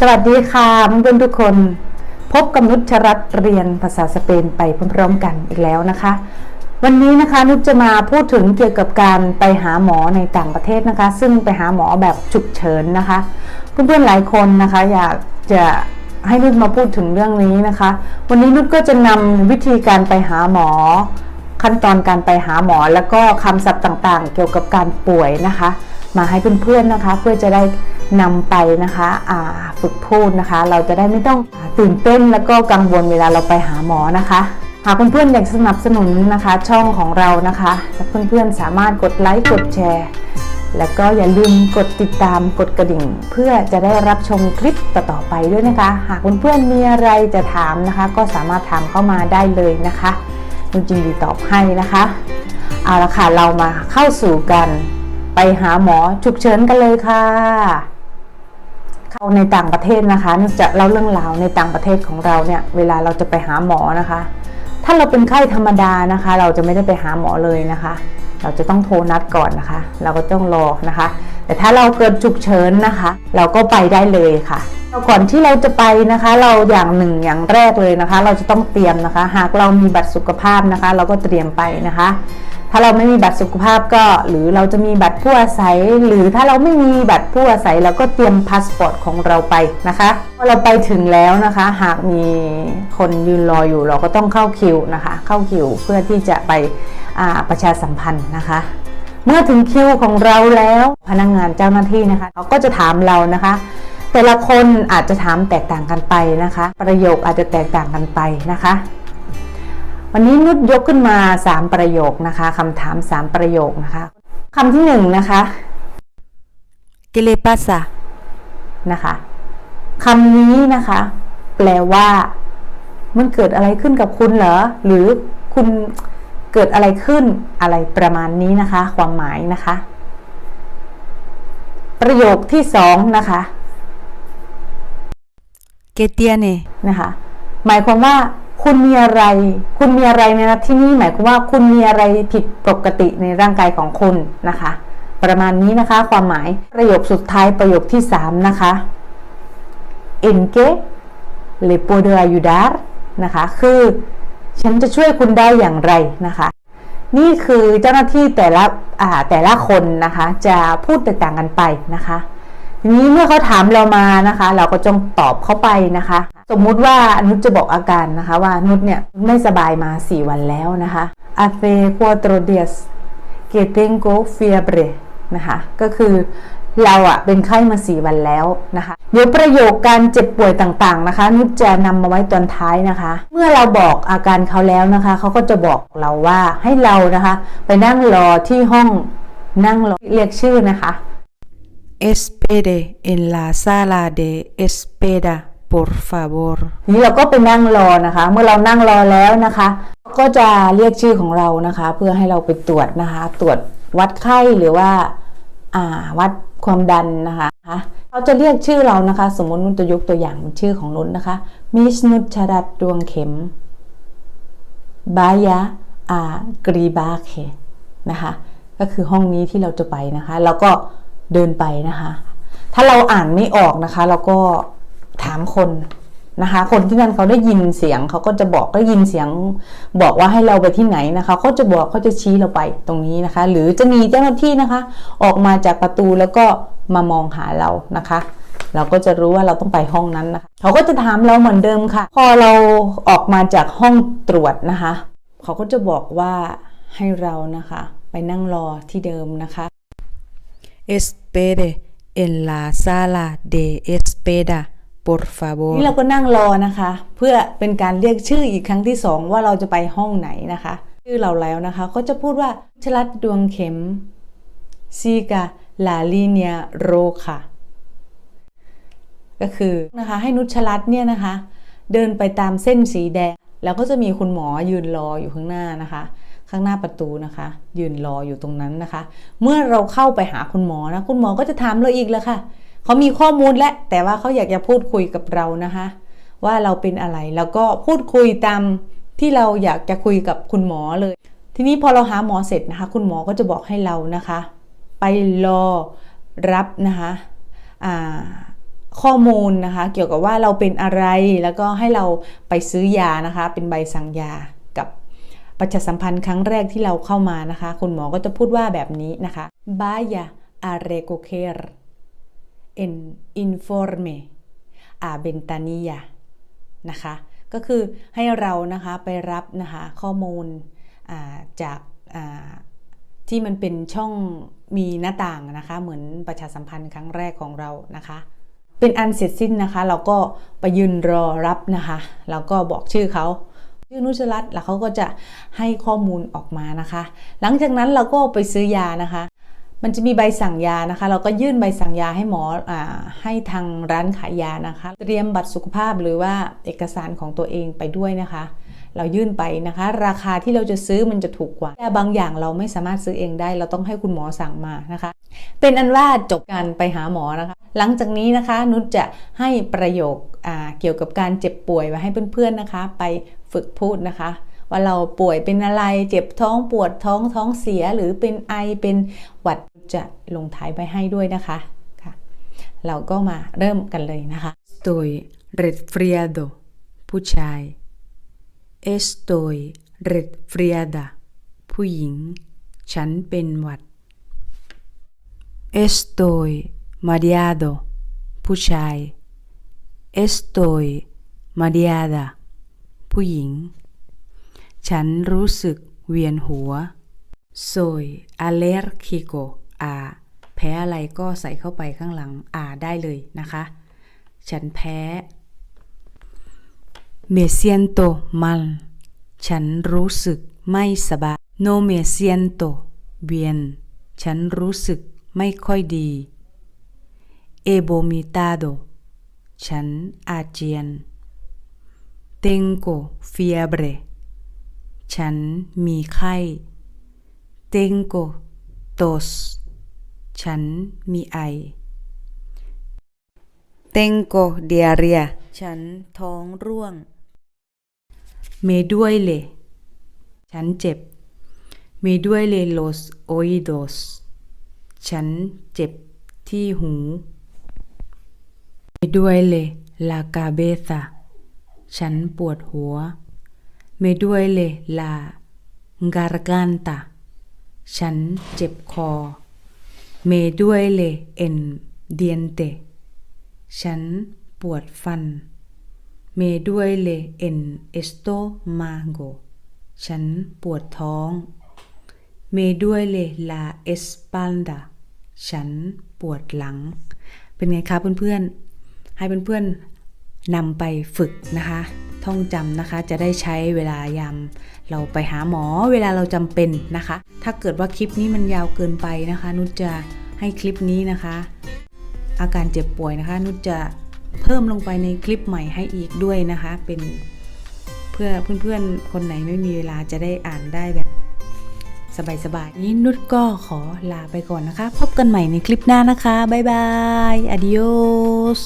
สวัสดีค่ะเพื่อนๆทุกคน พบกับนุชรัตเรียนภาษาสเปนไปพร้อมๆกันอีกแล้วนะคะ วันนี้นะคะนุชจะมาพูดถึงเกี่ยวกับการไปหาหมอในต่างประเทศนะคะ ซึ่งไปหาหมอแบบฉุกเฉินนะคะ เพื่อนๆหลายคนนะคะอยากจะให้นุชมาพูดถึงเรื่องนี้นะคะ วันนี้นุชก็จะนำวิธีการไปหาหมอ ขั้นตอนการไปหาหมอ แล้วก็คำศัพท์ต่างๆ เกี่ยวกับการป่วยนะคะ มาให้เพื่อนๆนะคะ เพื่อจะได้นำไปนะคะฝึกพูดนะคะ เราจะได้ไม่ต้องตื่นเต้นแล้วก็กังวลเวลาเราไปหาหมอนะคะหากเพื่อนๆอยากสนับสนุนนะคะ ช่องของเรานะคะเพื่อนๆสามารถกดไลค์กดแชร์ แล้วก็อย่าลืมกดติดตามกดกระดิ่ง เพื่อจะได้รับชมคลิปต่อๆไปด้วยนะคะ หากเพื่อนๆมีอะไรจะถามนะคะ ก็สามารถถามเข้ามาได้เลยนะคะนุจินดีตอบให้นะคะ เอาละค่ะเรามาเข้าสู่กัน ไปหาหมอฉุกเฉินกันเลยค่ะเข้าในต่างประเทศนะคะนึกจะเล่าเรื่องราวในต่างประเทศของเราเนี่ย เวลาเราจะไปหาหมอนะคะ ถ้าเราเป็นไข้ธรรมดานะคะ เราจะไม่ได้ไปหาหมอเลยนะคะ เราจะต้องโทรนัดก่อนนะคะ เราก็ต้องรอนะคะ แต่ถ้าเราเกิดฉุกเฉินนะคะ เราก็ไปได้เลยค่ะ ก่อนที่เราจะไปนะคะ เราอย่างหนึ่งอย่างแรกเลยนะคะ เราจะต้องเตรียมนะคะ หากเรามีบัตรสุขภาพนะคะ เราก็เตรียมไปนะคะ ถ้าเราไม่มีบัตรสุขภาพก็ หรือเราจะมีบัตรผู้อาศัย หรือถ้าเราไม่มีบัตรผู้อาศัยเราก็เตรียมพาสปอร์ตของเราไปนะคะพอเราไปถึงแล้วนะคะ หากมีคนยืนรออยู่เราก็ต้องเข้าคิวนะคะ เข้าคิวเพื่อที่จะไปประชาสัมพันธ์นะคะเมื่อถึงคิวของเราแล้วพนักงงานเจ้าหน้าที่นะคะเขาก็จะถามเรานะคะ แต่ละคนอาจจะถามแตกต่างกันไปนะคะ ประโยคอาจจะแตกต่างกันไปนะคะ วันนี้นุชยกขึ้นมา 3 ประโยคนะคะคำถาม 3 ประโยคนะคะคำที่1นนะคะ ¿Qué le pasa? นะคะคำนี้นะคะ แปลว่า มันเกิดอะไรขึ้นกับคุณเหรอ หรือคุณเกิดอะไรขึ้นอะไรประมาณนี้นะคะ ความหมายนะคะ ประโยคที่สองนะคะ ¿Qué tiene? นะคะ หมายความว่าคุณมีอะไร คุณมีอะไรในที่นี้หมายความว่าคุณมีอะไรผิดปกติในร่างกายของคุณนะคะ ประมาณนี้นะคะ ความหมายประโยคสุดท้ายประโยคที่ 3 นะคะ en que le puedo ayudar นะคะ คือฉันจะช่วยคุณได้อย่างไรนะคะ นี่คือเจ้าหน้าที่แต่ละแต่ละคนนะคะ จะพูดแตกต่างกันไปนะคะ ทีนี้เมื่อเขาถามเรามานะคะ เราก็จงตอบเขาไปนะคะ สมมุติว่านุชจะบอกอาการนะคะ ว่านุชเนี่ยไม่สบายมา 4 วันแล้วนะคะ hace cuatro días que tengo fiebre นะคะก็คือเราอะเป็นไข้มา4วันแล้วนะคะ เดี๋ยวประโยคการเจ็บป่วยต่างๆนะคะ นุชจะนำมาไว้ตอนท้ายนะคะ เมื่อเราบอกอาการเขาแล้วนะคะ เขาก็จะบอกเราว่าให้เรานะคะ ไปนั่งรอที่ห้องนั่งรอเรียกชื่อนะคะ Espere en la sala de espera, por favor. นี้เราก็ไปนั่งรอนะคะ เมื่อเรานั่งรอแล้วนะคะ ก็จะเรียกชื่อของเรานะคะ เพื่อให้เราไปตรวจนะคะ ตรวจวัดไข้หรือว่าอ่าวัดความดันนะคะเขาจะเรียกชื่อเรานะคะ สมมตินุ่นจะยกตัวอย่างชื่อของนุ่นนะคะ มิสนุชรัตดวงเข็ม บายาอากรีบาเคนะคะ ก็คือห้องนี้ที่เราจะไปนะคะ แล้วก็ เดินไปนะคะ ถ้าเราอ่านไม่ออกนะคะ เราก็ถามคนนะคะ คนที่นั่นเขาได้ยินเสียงเขาก็จะบอกได้ยินเสียง บอกว่าให้เราไปที่ไหนนะคะเขาจะบอกเขาจะชี้เราไปตรงนี้นะคะ หรือจะมีเจ้าหน้าที่นะคะ ออกมาจากประตูแล้วก็มามองหาเรานะคะ เราก็จะรู้ว่าเราต้องไปห้องนั้นนะคะเขาก็จะถามเราเหมือนเดิมค่ะ พอเราออกมาจากห้องตรวจนะคะ เขาก็จะบอกว่าให้เรานะคะ ไปนั่งรอที่เดิมนะคะ Espere en la sala de espera, por favor. นี่เราก็นั่งรอนะคะ เพื่อเป็นการเรียกชื่ออีกครั้งที่สองว่าเราจะไปห้องไหนนะคะ ชื่อเราแล้วนะคะ ก็จะพูดว่าชลัดดวงเข็มซีกาลาลีเนียโรค่ะ ก็คือนะคะให้นุชลัดเนี่ยนะคะ เดินไปตามเส้นสีแดง แล้วก็จะมีคุณหมอยืนรออยู่ข้างหน้านะคะ ข้างหน้าประตูนะคะ ยืนรออยู่ตรงนั้นนะคะ เมื่อเราเข้าไปหาคุณหมอนะคุณหมอก็จะถามเราอีกแล้วค่ะเขามีข้อมูลและแต่ว่าเขาอยากจะพูดคุยกับเรานะคะ ว่าเราเป็นอะไรแล้วก็พูดคุยตามที่เราอยากจะคุยกับคุณหมอเลย ทีนี้พอเราหาหมอเสร็จนะคะ คุณหมอก็จะบอกให้เรานะคะ ไปรอรับนะคะข้อมูลนะคะ เกี่ยวกับว่าเราเป็นอะไรแล้วก็ให้เราไปซื้อยานะคะ เป็นใบสั่งยา ประชาสัมพันธ์ครั้งแรกที่เราเข้ามานะคะ คุณหมอก็จะพูดว่าแบบนี้นะคะ vaya a recoger en informe a ventanilla นะคะ ก็คือให้เรานะคะไปรับนะคะข้อมูลาจากาที่มันเป็นช่องมีหน้าต่างนะคะ เหมือนประชาสัมพันธ์ครั้งแรกของเรานะคะ เป็นอันเสร็จสิ้นนะคะ เราก็ไปยืนรอรับนะคะ แล้วก็บอกชื่อเขา ชื่อนุชรัตน์แล้วเขาก็จะให้ข้อมูลออกมานะคะ หลังจากนั้นเราก็ไปซื้อยานะคะ มันจะมีใบสั่งยานะคะ เราก็ยื่นใบสั่งยาให้หมออาให้ทางร้านขายยานะคะ เตรียมบัตรสุขภาพหรือว่าเอกสารของตัวเองไปด้วยนะคะ เรายื่นไปนะคะ ราคาที่เราจะซื้อมันจะถูกกว่ายาบางอย่างเราไม่สามารถซื้อเองได้ เราต้องให้คุณหมอสั่งมานะคะ เป็นอันว่าจบการไปหาหมอนะคะ หลังจากนี้นะคะนุชจะให้ประโยคเกี่ยวกับการเจ็บป่วยไว้ให้เพื่อนๆนะคะ ไปฝึกพูดนะคะว่าเราป่วยเป็นอะไรเจ็บท้องปวดท้องท้องเสียหรือเป็นไอเป็นหวัดจะลงท้ายไปให้ด้วยนะคะค่ะเราก็มาเริ่มกันเลยนะคะ Estoy resfriado ผู้ชาย Estoy resfriada ผู้หญิง ฉันเป็นหวัด Estoy mareado ผู้ชาย Estoy mareada ผู้หญิง ฉันรู้สึกเวียนหัว Soy alérgico a แพ้อะไรก็ใส่เข้าไปข้างหลัง a ได้เลยนะคะ ฉันแพ้ Me siento mal ฉันรู้สึกไม่สบาย No me siento bien ฉันรู้สึกไม่ค่อยดี He vomitado ฉันอาเจียน Tengo fiebre ฉันมีไข้ Tengo tos ฉันมีไอ Tengo diarrea ฉันท้องร่วง Me duele ฉันเจ็บ Me duele los oídos ฉันเจ็บที่หู Me duele la cabeza ฉันปวดหัว Me duele la garganta ฉันเจ็บคอ Me duele el diente ฉันปวดฟัน Me duele el estómago ฉันปวดท้อง Me duele la espalda ฉันปวดหลัง เป็นไงคะเพื่อนๆ ให้เพื่อนๆนำไปฝึกนะคะ ท่องจำนะคะ จะได้ใช้เวลายามเราไปหาหมอเวลาเราจำเป็นนะคะ ถ้าเกิดว่าคลิปนี้มันยาวเกินไปนะคะ นุชจะให้คลิปนี้นะคะ อาการเจ็บป่วยนะคะ นุชจะ เพิ่มลงไปในคลิปใหม่ให้อีกด้วยนะคะ เป็นเพื่อเพื่อนๆ คนไหนไม่มีเวลาจะได้อ่านได้แบบสบายๆนี้นุชก็ขอลาไปก่อนนะคะ พบกันใหม่ในคลิปหน้านะคะ บ๊ายบายอดิโอส